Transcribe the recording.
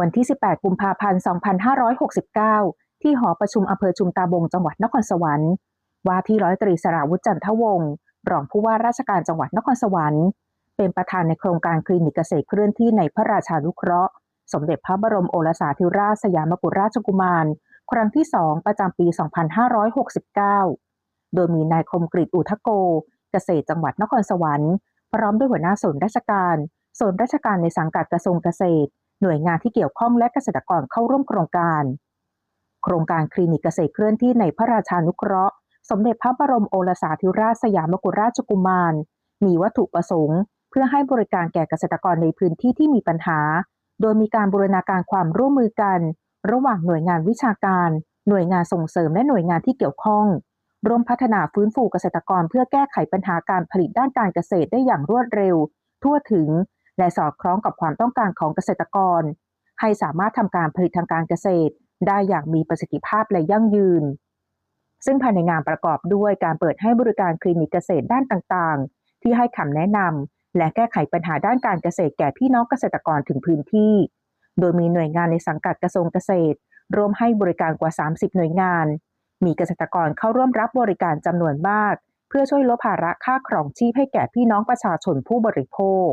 วันที่ 18 กุมภาพันธ์ 2569 ที่หอประชุมอำเภอชุมตาบงจังหวัดนครสวรรค์ว่าที่ร้อยตรีสราวุฒิจันทวงศ์รองผู้ว่าราชการจังหวัดนครสวรรค์เป็นประธานในโครงการคลินิกเกษตรเคลื่อนที่ในพระราชานุเคราะห์ สมเด็จพระบรมโอรสาธิราชสยามกุฎราชกุมาร ครั้งที่ 2 ประจำปี 2569 โดยมีนายคมกริตอุทโก เกษตรจังหวัดนครสวรรค์ พร้อมด้วยหัวหน้าส่วนราชการ ส่วนราชการในสังกัดกระทรวงเกษตร หน่วยงานที่เกี่ยวข้องและเกษตรกรเข้าร่วมโครงการ โครงการคลินิกเกษตรเคลื่อนที่ในพระราชานุเคราะห์ สมเด็จพระบรมโอรสาธิราชสยามกุฎราชกุมาร มีวัตถุประสงค์ เพื่อให้บริการแก่เกษตรกรในพื้นที่ที่มีปัญหา โดยมีการบูรณาการความร่วมมือกัน ระหว่างหน่วยงานวิชาการ หน่วยงานส่งเสริมและหน่วยงานที่เกี่ยวข้องร่วมพัฒนาฟื้นฟูเกษตรกรเพื่อแก้ไขปัญหาการผลิตด้านการเกษตรได้อย่างรวดเร็ว ทั่วถึง และสอดคล้องกับความต้องการของเกษตรกร ให้สามารถทำการผลิตทางการเกษตร ได้อย่างมีประสิทธิภาพและยั่งยืน ซึ่งภายในงานประกอบด้วยการเปิดให้บริการคลินิกเกษตรด้านต่างๆ ที่ให้คำแนะนำและแก้ไขปัญหาด้านการเกษตรแก่พี่น้องเกษตรกรถึงพื้นที่ โดยมีหน่วยงานในสังกัดกระทรวงเกษตรร่วมให้บริการกว่า 30 หน่วยงาน มีเกษตรกรเข้าร่วมรับบริการจำนวนมาก เพื่อช่วยลดภาระค่าครองชีพให้แก่พี่น้องประชาชนผู้บริโภค